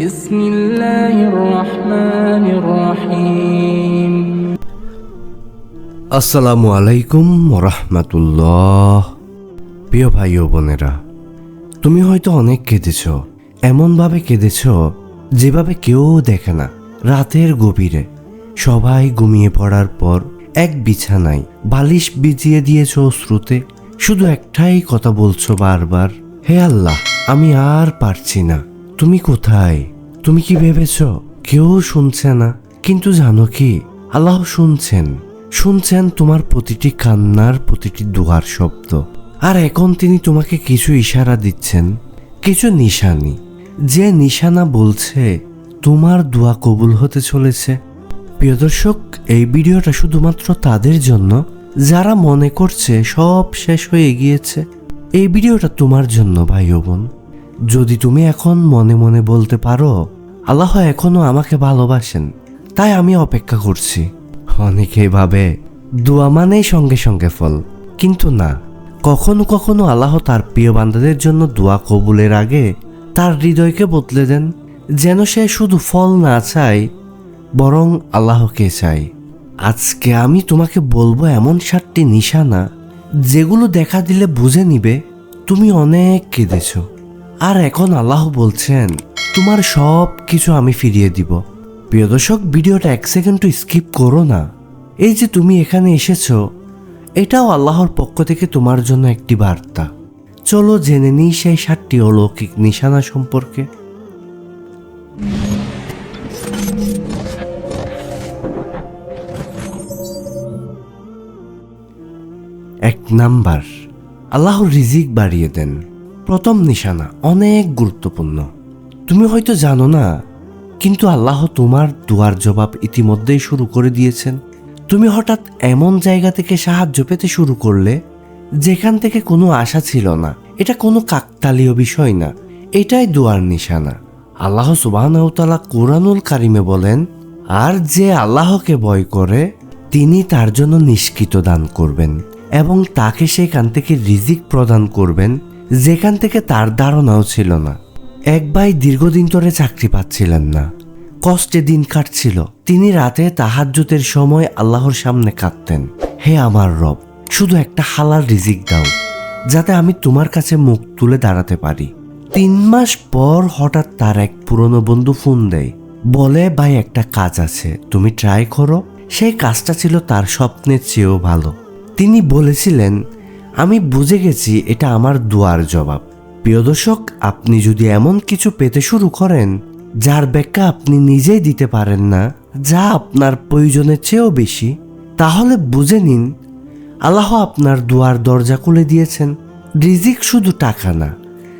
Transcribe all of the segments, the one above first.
বিসমিল্লাহির রহমানির রহিম আসসালামু আলাইকুম রহমাতুল্লাহ প্রিয় ভাই ও বোনেরা, তুমি হয়তো অনেক কেঁদেছ, এমনভাবে কেঁদেছ যেভাবে কেউ দেখে না, রাতের গভীরে। সবাই ঘুমিয়ে পড়ার পর এক বিছানায় বালিশ বিজিয়ে দিয়েছ শ্রুতে শুধু একটাই কথা বলছো বারবার, হে আল্লাহ, আমি আর পারছি না। তুমি কোথায়? তুমি কি ভেবেছ? কেউ শুনছে না। কিন্তু জানো কি? আল্লাহ শুনছেন। শুনছেন তোমার প্রতিটি কান্নার প্রতিটি দুয়ার শব্দ। আর এখন তিনি তোমাকে কিছু ইশারা দিচ্ছেন, কিছু নিশানি। যে নিশানা বলছে, তোমার দোয়া কবুল হতে চলেছে। প্রিয় দর্শক, এই ভিডিওটা শুধুমাত্র তাদের জন্য। যারা মনে করছে সব শেষ হয়ে গিয়েছে, এই ভিডিওটা তোমার জন্য, ভাই বোন। যদি তুমি এখন মনে মনে বলতে পারো, আল্লাহ এখনও আমাকে ভালোবাসেন, তাই আমি অপেক্ষা করছি। অনেকেই ভাবে দোয়া মানেই সঙ্গে সঙ্গে ফল, কিন্তু না, কখনো কখনো আল্লাহ তার প্রিয় বান্দাদের জন্য দোয়া কবুলের আগে তার হৃদয়কে বদলে দেন, যেন সে শুধু ফল না চায়, বরং আল্লাহকে চাই আজকে আমি তোমাকে বলব এমন সাতটি নিশানা, যেগুলো দেখা দিলে বুঝে নিবে তুমি অনেক কেঁদেছ। আর এখন আল্লাহ বলছেন, তোমার সব কিছু আমি ফিরিয়ে দিব। প্রিয় দর্শক, ভিডিওটা এক সেকেন্ড স্কিপ করো না। এই যে তুমি এখানে এসেছ, এটাও আল্লাহর পক্ষ থেকে তোমার জন্য একটি বার্তা। চলো জেনে নিই সেই সাতটি অলৌকিক নিশানা সম্পর্কে। এক নাম্বার, আল্লাহর রিজিক বাড়িয়ে দেন। প্রথম নিশানা অনেক গুরুত্বপূর্ণ। তুমি হয়তো জানো না, কিন্তু আল্লাহ তোমার দুয়ার জবাব ইতিমধ্যেই শুরু করে দিয়েছেন। তুমি হঠাৎ এমন জায়গা থেকে সাহায্য পেতে শুরু করলে, যেখান থেকে কোনো আশা ছিল না। এটা কোনো কাকতালীয় বিষয় না, এটাই দুয়ার নিশানা। আল্লাহ সুবাহতালা কোরআনুল কারিমে বলেন, আর যে আল্লাহকে ভয় করে, তিনি তার জন্য নিষ্কৃত দান করবেন এবং তাকে সেখান থেকে রিজিক প্রদান করবেন। যেখান থেকে তার ধারণাও ছিল না। এক ভাই দীর্ঘদিন ধরে চাকরি পাচ্ছিলেন না। কষ্টে দিন কাটছিল। তিনি রাতে তাহাজ্জুতের সময় আল্লাহর সামনে কাঁদতেন। হে আমার রব, শুধু একটা হালাল রিজিক দাও, যাতে আমি তোমার কাছে মুখ তুলে দাঁড়াতে পারি। তিন মাস পর হঠাৎ তার এক পুরনো বন্ধু ফোন দেয়। বলে, ভাই, একটা কাজ আছে, তুমি ট্রাই করো। সেই কাজটা ছিল তার স্বপ্নের চেয়েও ভালো। তিনি বলেছিলেন আমি বুঝে গেছি এটা আমার দুয়ার জবাব। প্রিয় দর্শক, আপনি যদি এমন কিছু পেতে শুরু করেন, যার ব্যাখ্যা আপনি নিজেই দিতে পারেন না, যা আপনার প্রয়োজনের চেয়েও বেশি, তাহলে বুঝে নিন, আল্লাহ আপনার দুয়ার দরজা খুলে দিয়েছেন। রিজিক শুধু টাকা না,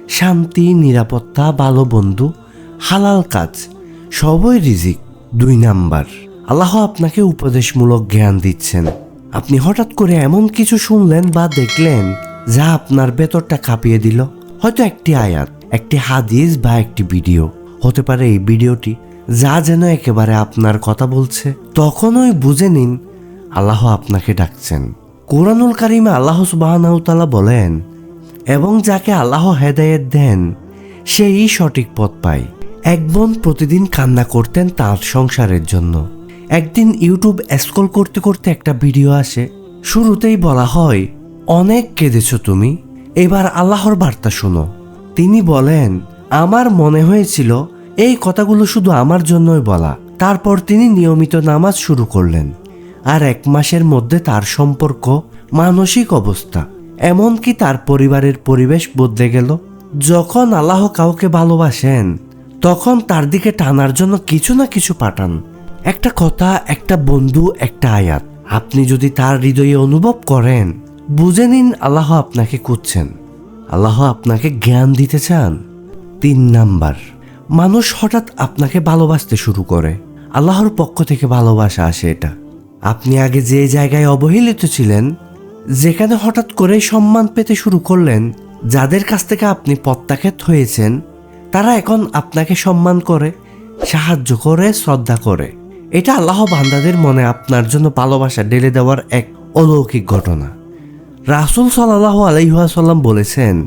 শান্তি, নিরাপত্তা ভালো বন্ধু হালাল কাজ, সবই রিজিক, দুই নাম্বার। আল্লাহ আপনাকে উপদেশমূলক জ্ঞান দিচ্ছেন। আপনি হঠাৎ করে এমন কিছু শুনলেন বা দেখলেন যা আপনার ভেতরটা কাঁপিয়ে দিল? হয়তো একটি আয়াত, একটি হাদিস বা একটি ভিডিও। হতে পারে এই ভিডিওটি যা যেন একেবারে আপনার কথা বলছে। তখনই বুঝে নিন, আল্লাহ আপনাকে ডাকছেন। কোরআনুল কারিমে আল্লাহ সুবাহতালা বলেন, এবং যাকে আল্লাহ হেদায়েত দেন, সেই সঠিক পথ পায়। এক বোন প্রতিদিন কান্না করতেন তার সংসারের জন্য। একদিন ইউটিউব স্ক্রল করতে করতে একটা ভিডিও আসে। শুরুতেই বলা হয়, অনেক কেঁদেছ তুমি। এবার আল্লাহর বার্তা শোনো। তিনি বলেন, আমার মনে হয়েছিল, এই কথাগুলো শুধু আমার জন্যই বলা। তারপর তিনি নিয়মিত নামাজ শুরু করলেন। আর এক মাসের মধ্যে তার সম্পর্ক, মানসিক অবস্থা, এমনকি তার পরিবারের পরিবেশ বদলে গেল। যখন আল্লাহ কাউকে ভালোবাসেন, তখন তার দিকে টানার জন্য কিছু না কিছু পাঠান। একটা কথা, একটা বন্ধু, একটা আয়াত। আপনি যদি তার হৃদয়ে অনুভব করেন, বুঝে নিন আল্লাহ আপনাকে খুঁজছেন। আল্লাহ আপনাকে জ্ঞান দিতে চান। তিন নাম্বার, মানুষ হঠাৎ আপনাকে ভালোবাসতে শুরু করে। আল্লাহর পক্ষ থেকে ভালোবাসা আসে এটা। আপনি আগে যে জায়গায় অবহেলিত ছিলেন, যেখানে হঠাৎ করে সম্মান পেতে শুরু করলেন, যাদের কাছ থেকে আপনি প্রত্যাখ্যাত হয়েছেন, তারা এখন আপনাকে সম্মান করে, সাহায্য করে, শ্রদ্ধা করে। এটা আল্লাহ বান্দাদের মনে আপনার জন্য ভালোবাসা ঢেলে দেওয়ার এক অলৌকিক ঘটনা। রাসুল সাল্লাহ আলহাসাল্লাম বলেছেন,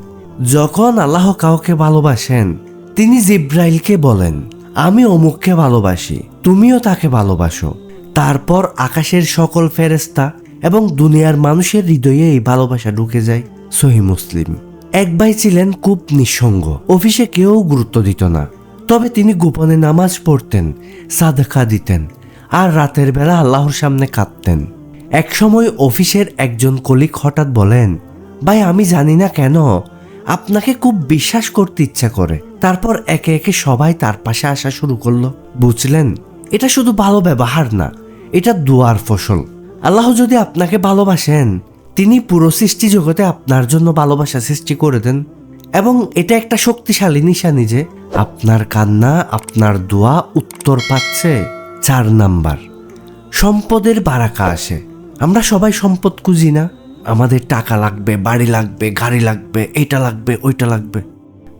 যখন আল্লাহ কাউকে ভালোবাসেন, তিনি জিব্রাইলকে বলেন, আমি অমুককে ভালোবাসি, তুমিও তাকে ভালোবাসো। তারপর আকাশের সকল ফেরেস্তা এবং দুনিয়ার মানুষের হৃদয়ে এই ভালোবাসা ঢুকে যায় সহি মুসলিম। এক ভাই ছিলেন খুব নিঃসঙ্গ। অফিসে কেউ গুরুত্ব দিত না। তবে তিনি গোপনে নামাজ পড়তেন, সাদকা দিতেন আর রাতের বেলা আল্লাহর সামনে কাঁদতেন। একসময় অফিসের একজন কলিক হঠাৎ বলেন, ভাই, আমি জানি না কেন, আপনাকে খুব বিশ্বাস করতে ইচ্ছা করে। তারপর একে একে সবাই তার পাশে আসা শুরু করল। বুঝলেন, এটা শুধু ভালো ব্যবহার না, এটা দুয়ার ফসল। আল্লাহ যদি আপনাকে ভালোবাসেন, তিনি পুরো সৃষ্টি জগতে আপনার জন্য ভালোবাসা সৃষ্টি করে দেন। এবং এটা একটা শক্তিশালী নিশানি যে আপনার কান্না, আপনার দোয়া উত্তর পাচ্ছে চার নাম্বার। সম্পদের বারাকা আসে। আমরা সবাই সম্পদ খুঁজি না। আমাদের টাকা লাগবে, বাড়ি লাগবে, গাড়ি লাগবে, এটা লাগবে, ওইটা লাগবে।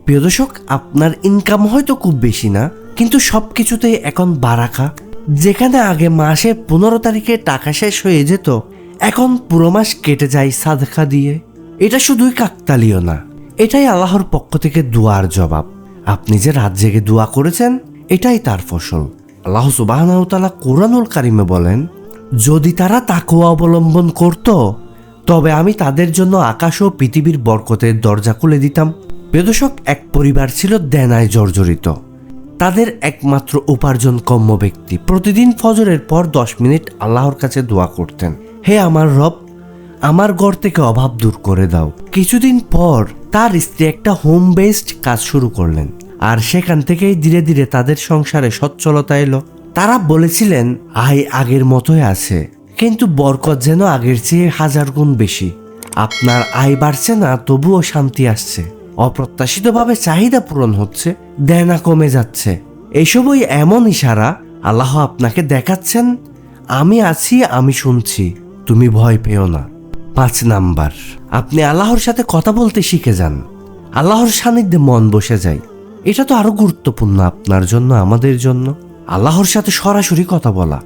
প্রিয় দর্শক, আপনার ইনকাম হয়তো খুব বেশি না, কিন্তু সব কিছুতেই এখন বারাকা। যেখানে আগে মাসে পনেরো তারিখে টাকা শেষ হয়ে যেত, এখন পুরো মাস কেটে যায় সাদকা দিয়ে। এটা শুধুই কাকতালীয় না। এটাই আল্লাহর পক্ষ থেকে দুয়ার জবাব। আপনি যে রাত জেগে দোয়া করেছেন, এটাই তার ফসল। আল্লাহ সুবাহতালা কোরআনুল কারিমে বলেন, যদি তারা তাকুয়া অবলম্বন করত, তবে আমি তাদের জন্য আকাশ ও পৃথিবীর বরকতের দরজা খুলে দিতাম। বেদশক এক পরিবার ছিল দেনায় জর্জরিত। তাদের একমাত্র উপার্জন কম্য ব্যক্তি। প্রতিদিন ফজরের পর দশ মিনিট আল্লাহর কাছে দোয়া করতেন। হে আমার রব আমার ঘর থেকে অভাব দূর করে দাও। কিছুদিন পর তার স্ত্রী একটা হোম বেসড কাজ শুরু করলেন আর সেখান থেকেই ধীরে ধীরে তাদের সংসারে সচ্ছলতা এলো। তারা বলেছিলেন, আয় আগের মতোই আছে, কিন্তু বরকত যেন আগের চেয়ে হাজার গুণ বেশি। আপনার আয় বাড়ছে না, তবুও শান্তি আসছে। অপ্রত্যাশিতভাবে চাহিদা পূরণ হচ্ছে, দেনা কমে যাচ্ছে। এইসবই এমন ইশারা, আল্লাহ আপনাকে দেখাচ্ছেন, আমি আছি, আমি শুনছি, তুমি ভয় পেও না। পাঁচ নাম্বার। আপনি আল্লাহর সাথে কথা বলতে শিখে যান। আল্লাহর সান্নিধ্যে মন বসে যায়। এটা তো আরও গুরুত্বপূর্ণ আপনার জন্য, আমাদের জন্য। আল্লাহর সাথে সরাসরি কথা বলা।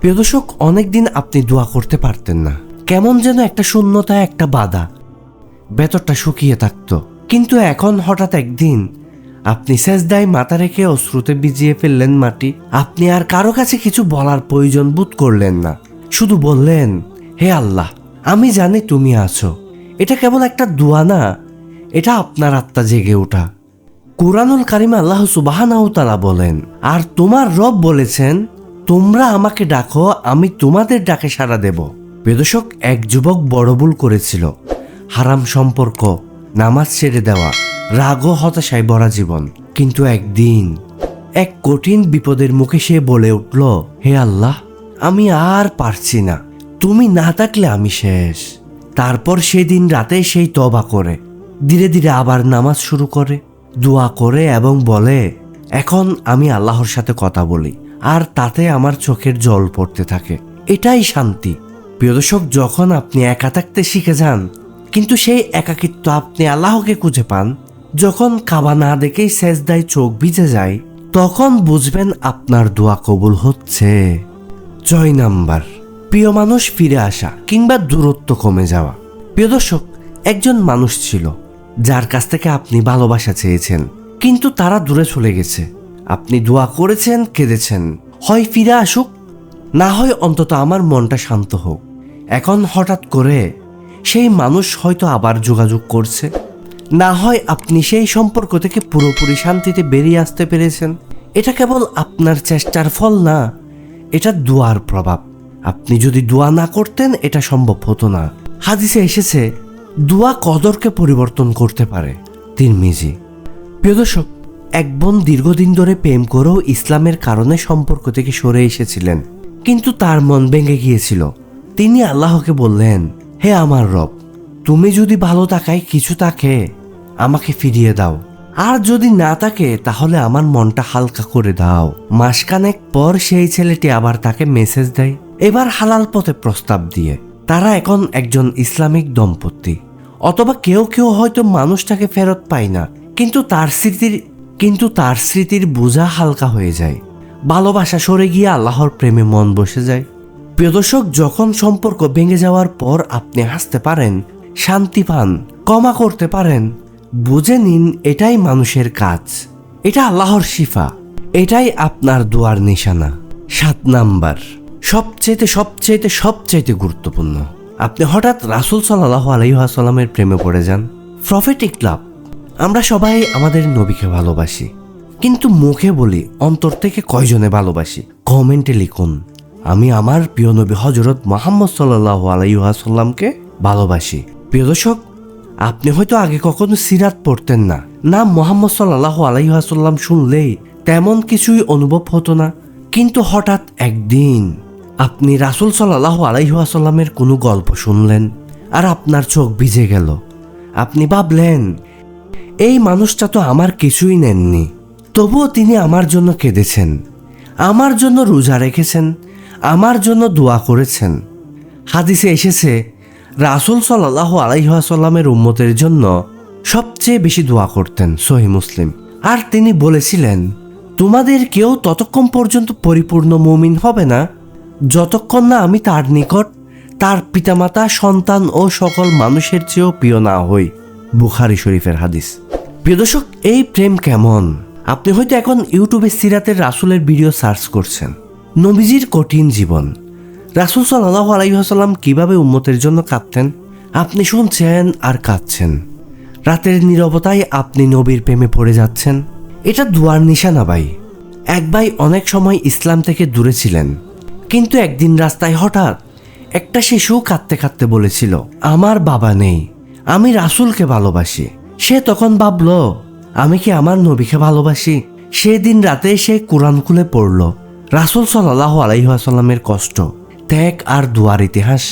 প্রিয় দর্শক, অনেকদিন আপনি দোয়া করতে পারতেন না। কেমন যেন একটা শূন্যতা, একটা বাধা। ভেতরটা শুকিয়ে থাকত। কিন্তু এখন হঠাৎ একদিন আপনি সেজদায় মাথা রেখে অশ্রুতে ভিজিয়ে ফেললেন মাটি। আপনি আর কারও কাছে কিছু বলার প্রয়োজন বোধ করলেন না। শুধু বললেন, হে আল্লাহ আমি জানি তুমি আছো। এটা কেবল একটা দোয়া না, এটা আপনার আত্মা জেগে ওঠা। কোরআনুল কারিমে আল্লাহ সুবাহানাউ তালা বলেন, আর তোমার রব বলেছেন, তোমরা আমাকে ডাকো, আমি তোমাদের ডাকে সাড়া দেব। বেদশক এক যুবক বড় ভুল করেছিল। হারাম সম্পর্ক, নামাজ ছেড়ে দেওয়া, রাগ ও হতাশায় ভরা জীবন। কিন্তু একদিন, এক কঠিন বিপদের মুখে সে বলে উঠল, হে আল্লাহ, আমি আর পারছি না। তুমি না থাকলে আমি শেষ। তারপর সেদিন রাতে সেই তবা করে, ধীরে ধীরে আবার নামাজ শুরু করে, দোয়া করে এবং বলে, এখন আমি আল্লাহর সাথে কথা বলি, আর তাতে আমার চোখের জল পড়তে থাকে। এটাই শান্তি। প্রিয় দর্শক, যখন আপনি একা থাকতে শিখে যান, কিন্তু সেই একাকিত্ব আপনি আল্লাহকে খুঁজে পান, যখন কাবা না দেখেই সেজদায় চোখ ভিজে যায়, তখন বুঝবেন আপনার দোয়া কবুল হচ্ছে। ছয় নাম্বার। প্রিয় মানুষ ফিরে আসা কিংবা দূরত্ব কমে যাওয়া। প্রিয় দর্শক, একজন মানুষ ছিল, যার কাছ থেকে আপনি ভালোবাসা চেয়েছেন, কিন্তু তারা দূরে চলে গেছে। আপনি দোয়া করেছেন, কেঁদেছেন, হয় ফিরে আসুক, না হয় অন্তত আমার মনটা শান্ত হোক। এখন হঠাৎ করে সেই মানুষ হয়তো আবার যোগাযোগ করছে। না হয় আপনি সেই সম্পর্ক থেকে পুরোপুরি শান্তিতে বেরিয়ে আসতে পেরেছেন। এটা কেবল আপনার চেষ্টার ফল না, এটা দোয়ার প্রভাব। আপনি যদি দোয়া না করতেন, এটা সম্ভব হতো না। হাদিসে এসেছে, দোয়া কদরকে পরিবর্তন করতে পারে। তিরমিজি। প্রিয় দর্শক, এক বোন দীর্ঘদিন ধরে প্রেম করেও ইসলামের কারণে সম্পর্ক থেকে সরে এসেছিলেন, কিন্তু তার মন ভেঙে গিয়েছিল। তিনি আল্লাহকে বললেন, হে আমার রব, তুমি যদি ভালো তাকায়, কিছু তাকে আমাকে ফিরিয়ে দাও। আর যদি না তাকে, তাহলে আমার মনটা হালকা করে দাও। মাসখানেক পর সেই ছেলেটি আবার তাকে মেসেজ দেয়। এবার হালাল পথে প্রস্তাব দিয়ে তারা এখন একজন ইসলামিক দম্পতি। অথবা কেউ কেউ হয়তো মানুষটাকে ফেরত পায় না, কিন্তু তার স্মৃতির, কিন্তু তার স্মৃতির বোঝা হালকা হয়ে যায়। ভালোবাসা সরে গিয়ে আল্লাহর প্রেমে মন বসে যায়। প্রিয় দর্শক, যখন সম্পর্ক ভেঙে যাওয়ার পর আপনি হাসতে পারেন, শান্তি পান, ক্ষমা করতে পারেন, বুঝে নিন এটাই মানুষের কাজ। এটা আল্লাহর শিফা, এটাই আপনার দুয়ার নিশানা। সাত নাম্বার। সবচেয়েতে সবচেয়েতে সবচাইতে গুরুত্বপূর্ণ। আপনি হঠাৎ রাসুল সাল্লাহ আলাইহাসাল্লামের প্রেমে পড়ে যান। প্রফেটিক লাভ আমরা সবাই আমাদের নবীকে ভালোবাসি। কিন্তু মুখে বলি, অন্তর থেকে কয়জনে ভালোবাসি? কমেন্টে লিখুন, আমি আমার প্রিয় নবী হজরত মোহাম্মদ সাল্লাহ আলাইহাসাল্লামকে ভালোবাসি। প্রিয় দর্শক, আপনি হয়তো আগে কখনো সিরাত পড়তেন না। নাম মোহাম্মদ সাল্লাহ আলাইহাসাল্লাম শুনলেই তেমন কিছুই অনুভব হতো না। কিন্তু হঠাৎ একদিন আপনি রাসুল সাল্লাহ আলাইহাসাল্লামের কোনো গল্প শুনলেন আর আপনার চোখ ভিজে গেল। আপনি ভাবলেন, এই মানুষটা তো আমার কিছুই নেননি। তবুও তিনি আমার জন্য কেঁদেছেন, আমার জন্য রোজা রেখেছেন, আমার জন্য দোয়া করেছেন। হাদিসে এসেছে, রাসুল সাল্লাহ আলাইহাসাল্লামের উম্মতের জন্য সবচেয়ে বেশি দোয়া করতেন সহি মুসলিম। আর তিনি বলেছিলেন, তোমাদের কেউ ততক্ষণ পর্যন্ত পরিপূর্ণ মুমিন হবে না যতক্ষণ না আমি তার নিকট তার পিতামাতা, সন্তান ও সকল মানুষের চেয়েও প্রিয় না হই, বুখারি শরীফের হাদিস। প্রিয় দর্শক, এই প্রেম কেমন? আপনি হয়তো এখন ইউটিউবে সিরাতের রাসুলের ভিডিও সার্চ করছেন। নবীজির কঠিন জীবন। রাসুল সাল্লাহ আলাইসাল্লাম কীভাবে উম্মতের জন্য কাঁদতেন? আপনি শুনছেন আর কাঁদছেন। রাতের নীরবতায় আপনি নবীর প্রেমে পড়ে যাচ্ছেন। এটা দুয়ার নিশানা ভাই। এক ভাই অনেক সময় ইসলাম থেকে দূরে ছিলেন। কিন্তু একদিন রাস্তায় হঠাৎ একটা শিশু কাঁদতে কাঁদতে বলেছিল, আমার বাবা নেই, আমি রাসুলকে ভালোবাসি। সে তখন ভাবল, আমি কি আমার নবীকে ভালোবাসি? সেদিন রাতে সে কোরআন খুলে পড়ল, রাসুল সাল্লাহ আলাইসাল্লামের কষ্ট। ত্যাগ আর দুয়ার ইতিহাস,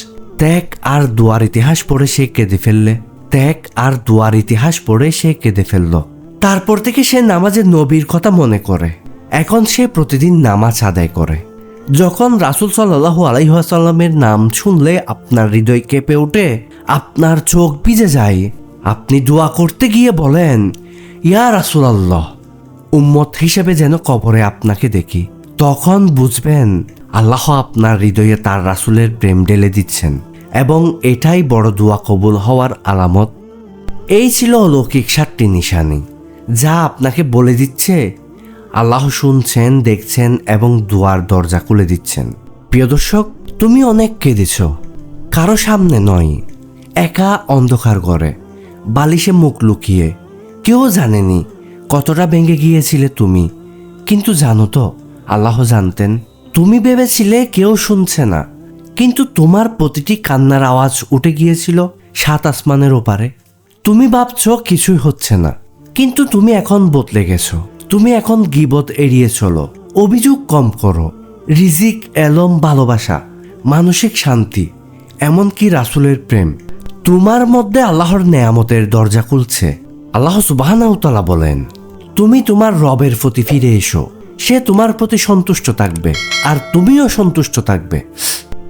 ত্যাগ আর দুয়ার ইতিহাস পড়ে সে কেঁদে ফেললে, ত্যাগ আর দুয়ার ইতিহাস পড়ে সে কেঁদে ফেলল। তারপর থেকে সে নামাজের নবীর কথা মনে করে, এখন সে প্রতিদিন নামাজ আদায় করে। যখন রাসুল সাল্লাহ আলাইসাল্লামের নাম শুনলে আপনার হৃদয় কেঁপে ওঠে, আপনার চোখ ভিজে যায়। আপনি দোয়া করতে গিয়ে বলেন, ইয়া রাসুল আল্লাহ উম্মত হিসেবে যেন কবরে আপনাকে দেখি। তখন বুঝবেন, আল্লাহ আপনার হৃদয়ে তার রাসুলের প্রেম ঢেলে দিচ্ছেন এবং এটাই বড় দোয়া কবুল হওয়ার আলামত। এই ছিল অলৌকিক সাতটি নিশানি, যা আপনাকে বলে দিচ্ছে আল্লাহ শুনছেন, দেখছেন এবং দুয়ার দরজা খুলে দিচ্ছেন। প্রিয় দর্শক, তুমি অনেক কেঁদেছ। কারও সামনে নয়, একা অন্ধকার ঘরে, বালিশে মুখ লুকিয়ে। কেউ জানেনি কতটা ভেঙে গিয়েছিলে তুমি, কিন্তু জানো তো, আল্লাহ জানতেন, তুমি ভেবেছিলে কেউ শুনছে না। কিন্তু তোমার প্রতিটি কান্নার আওয়াজ উঠে গিয়েছিল সাত আসমানের ওপারে। তুমি ভাবছ কিছুই হচ্ছে না, কিন্তু তুমি এখন বদলে গেছো। তুমি এখন গিবত এড়িয়ে চলো। অভিযোগ কম করো। রিজিক, এলম, ভালোবাসা, মানসিক শান্তি, এমনকি রাসুলের প্রেম। তোমার মধ্যে আল্লাহর নেয়ামতের দরজা খুলছে। আল্লাহ সুবাহানাউতালা বলেন, তুমি তোমার রবের প্রতি ফিরে এসো। সে তোমার প্রতি সন্তুষ্ট থাকবে আর তুমিও সন্তুষ্ট থাকবে।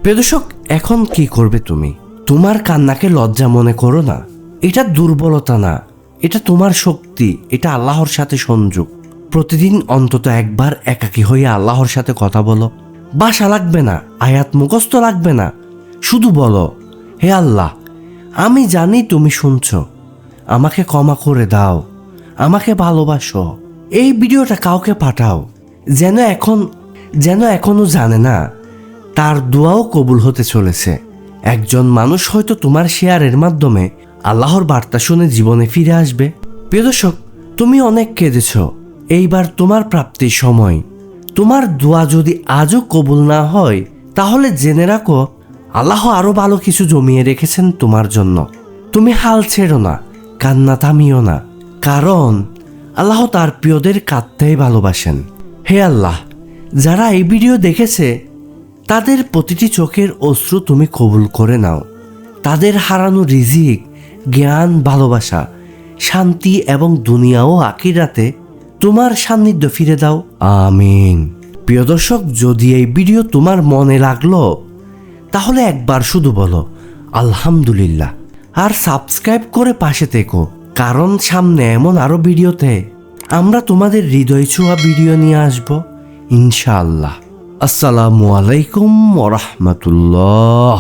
প্রিয়দর্শক এখন কি করবে তুমি? তোমার কান্নাকে লজ্জা মনে করো না। এটা দুর্বলতা না। এটা তোমার শক্তি। এটা আল্লাহর সাথে সংযোগ। প্রতিদিন অন্তত একবার একাকী হয়ে আল্লাহর সাথে কথা বলো। বাসা লাগবে না, আয়াত মুখস্থ লাগবে না। শুধু বলো, হে আল্লাহ, আমি জানি তুমি শুনছ। আমাকে ক্ষমা করে দাও, আমাকে ভালোবাসো। এই ভিডিওটা কাউকে পাঠাও, যেন এখন, যেন এখনও জানে না, তার দোয়াও কবুল হতে চলেছে। একজন মানুষ হয়তো তোমার শেয়ারের মাধ্যমে আল্লাহর বার্তা শুনে জীবনে ফিরে আসবে। প্রিয় দর্শক, তুমি অনেক কেঁদেছ। এইবার তোমার প্রাপ্তির সময়। তোমার দোয়া যদি আজও কবুল না হয়, তাহলে জেনে রাখো, আল্লাহ আরও ভালো কিছু জমিয়ে রেখেছেন তোমার জন্য। তুমি হাল ছেড়ো না, কান্না থামিও না, কারণ আল্লাহ তার প্রিয়দের কাঁদতেই ভালোবাসেন। হে আল্লাহ, যারা এই ভিডিও দেখেছে, তাদের প্রতিটি চোখের অশ্রু তুমি কবুল করে নাও। তাদের হারানো রিজিক, জ্ঞান, ভালোবাসা, শান্তি এবং দুনিয়া ও আকিরাতে তোমার সান্নিধ্য ফিরে দাও। আমিন। প্রিয় দর্শক, যদি এই ভিডিও তোমার মনে লাগল, তাহলে একবার শুধু বলো, আলহামদুলিল্লাহ। আর সাবস্ক্রাইব করে পাশে থেকো, কারণ সামনে এমন আরও ভিডিওতে আমরা তোমাদের হৃদয় ছোঁয়া ভিডিও নিয়ে আসব, ইনশাআল্লাহ। আসসালামু আলাইকুম ওরহমতুল্লাহ